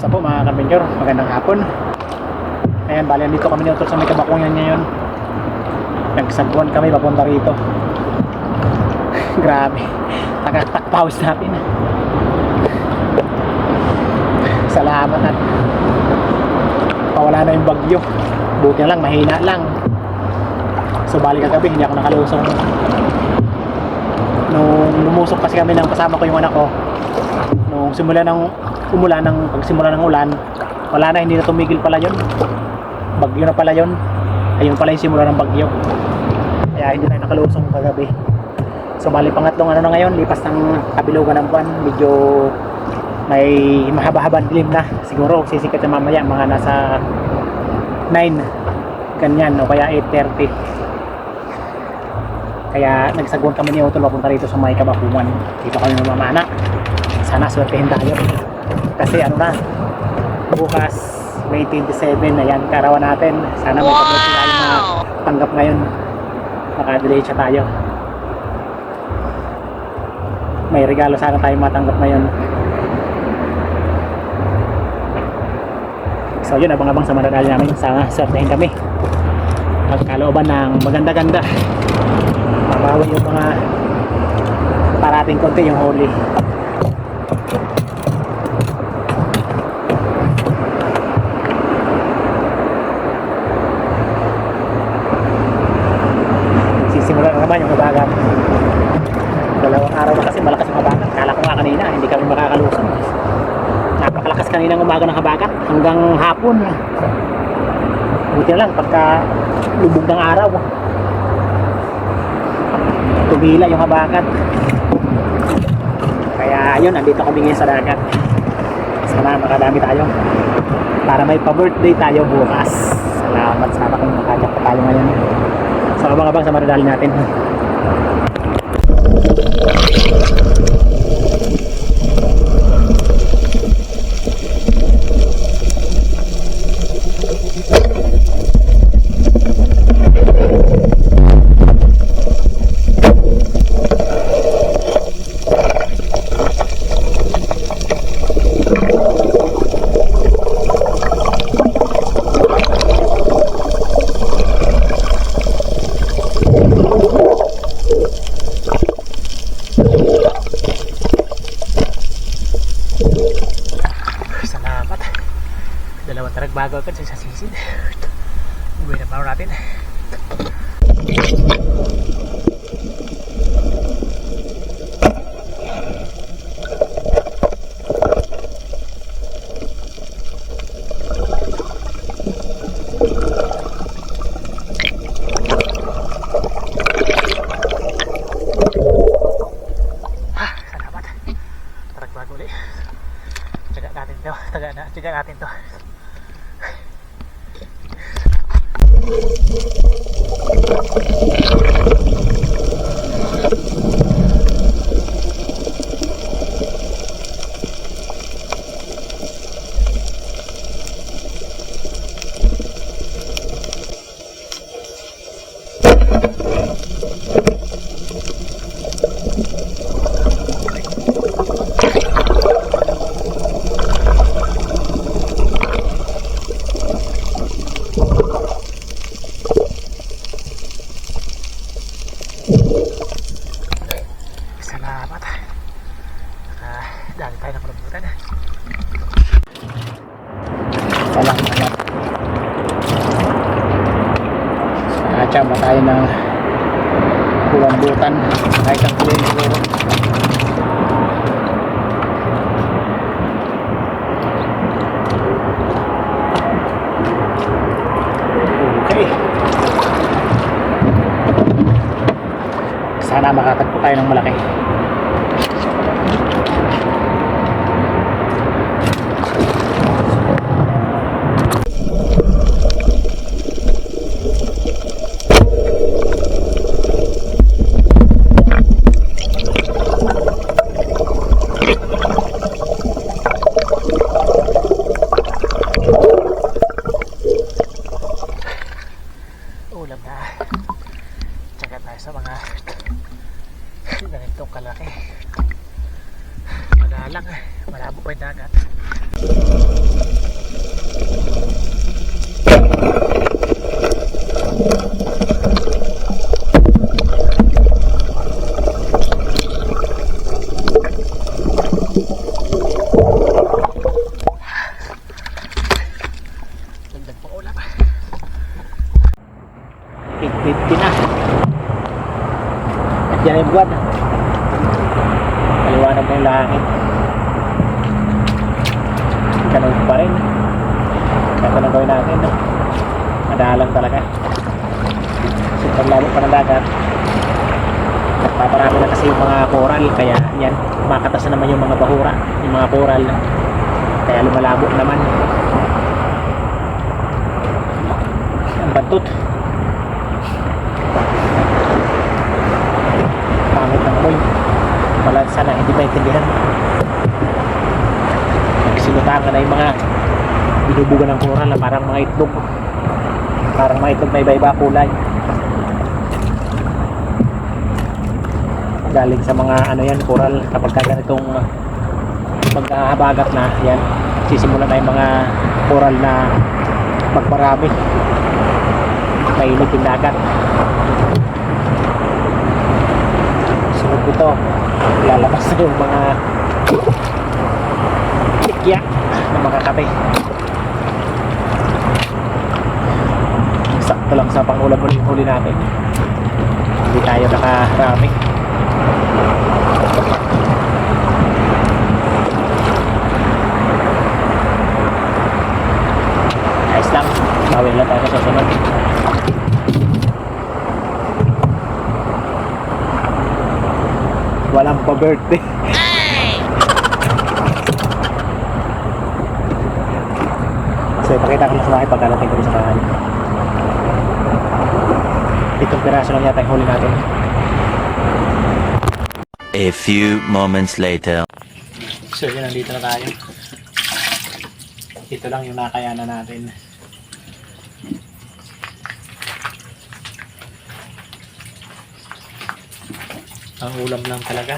Kamusta po mga kabenyor? Magandang hapon. Ayan, bali dito kami ni sa may kabakungan ngayon. Nagsagbuhan kami papunta rito. Grabe. Tagatakpaus natin. Salamat at pawala na yung bagyo. Buti na lang, mahina lang. So bali kagabi, hindi ako nakalusong. Nung lumusok kasi kami ng kasama ko yung anak ko, nung simula ng umulan ng pagsimula ng ulan wala na hindi na tumigil pala yon bagyo na pala yon ayun pala yung simula ng bagyo. Kaya hindi na nakalusong kagabi. So bali pangatlong ano na ngayon lipas ng kabilugan ng buwan medyo may mahaba-habang dilim na. Siguro sisikat na mamaya mga nasa 9 ganyan o kaya 8.30 kaya nagsagwan kami ni Otol papunta rito sa may kabakuman dito kami mamamana sana swertehin tayo kasi ano na bukas May 27 ayan karawan natin. Sana may wow! tayo matanggap ngayon. Makadiretsa tayo. May regalo sana tayo matanggap ngayon. So yun abang-abang sa mananali namin. Sana swertehin kami. Magkalooban ng maganda-ganda. Mabawi yung mga parating konti yung huli sisimula na naman yung habagat dalawang araw na kasi malakas yung habagat kala ko nga kanina hindi kami makakalusong napakalakas kanina ng umaga ng habagat hanggang hapon. Buti lang pagka lubog ng araw. Tumila yung habagat kaya yun andito kami ngayon sa dagat. Sana makadami tayo. Para may pa-birthday tayo bukas. Salamat sana kung makajak pa tayo ngayon. So abang-abang sa maradali natin. Salamat. Bago agad sa isang sisid. Uwi na pa natin. Ah, natin to. Na, tiyaga natin to. Tayo ng palabutan. Salamat. Sa ba tayo ng buwan-butan. Kahit ang kulay siguro. Okay. Sana makatagpo tayo ng malaki. Ulam na. Tsaka tayo sa mga ganitong kalaki. Madali lang. Malabo pa yung dagat. Dagdag pa ulap. 8.50 na. At yan yung buwan. Maliwanag na yung langit. Ganun pa rin. Na gawin natin. Madalang talaga. Super lalo pa ng dagat. Nagpaparami na kasi yung mga coral. Kaya yan, makatas na naman yung mga bahura. Yung mga coral. Kaya lumalabo naman. Ang bantot. pangit ng amoy. Wala sana hindi maintindihan. Nagsinutangan na yung mga binubugan ng coral na parang mga itlog. Parang mga itlog na iba-iba kulay. Galing sa mga ano yan coral kapag ka ganitong magkahabagat na yan sisimula na yung mga coral na magmarami mainit yung dagat sunod nito lalabas na yung mga tikya ng mga kape. Sakto lang sa pangulam ulit huli natin. Hindi tayo nakarami. Ayos lang. Bawin lang tayo sa susunod walang pa-birthday. so, ipakita ko lang sa bahay pagkarating ko sa bahay. Itong piraso lang yata yung huli natin. A few moments later. So, yun, nandito na tayo. Ito lang yung nakayanan natin. Ang ulam lang talaga.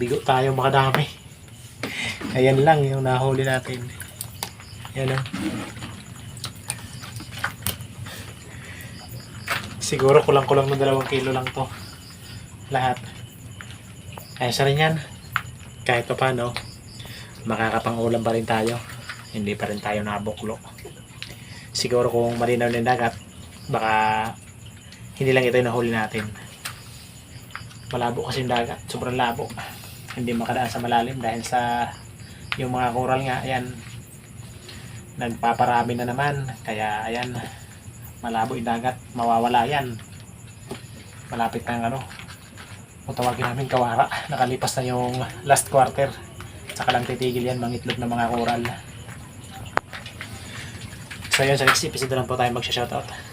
Bigo tayo makadami. Ayan lang yung nahuli natin. Ayan o. Siguro kulang-kulang ng dalawang kilo lang to. Lahat. Ayos na rin yan. Kahit pa paano, makakapang-ulam pa rin tayo. Hindi pa rin tayo nabuklo. Siguro kung malinaw na dagat, baka hindi lang ito yung nahuli natin. Malabo kasi yung dagat. Sobrang labo. Hindi makadaan sa malalim dahil sa yung mga coral nga, ayan, nagpaparami na naman. Kaya, ayan, malabo yung dagat. Mawawala yan. Malapit na ano, kung namin kawara, nakalipas na yung last quarter. Saka lang titigil yan, mangitlog ng mga coral. So yun, sa next episode lang po tayo magsha-shoutout.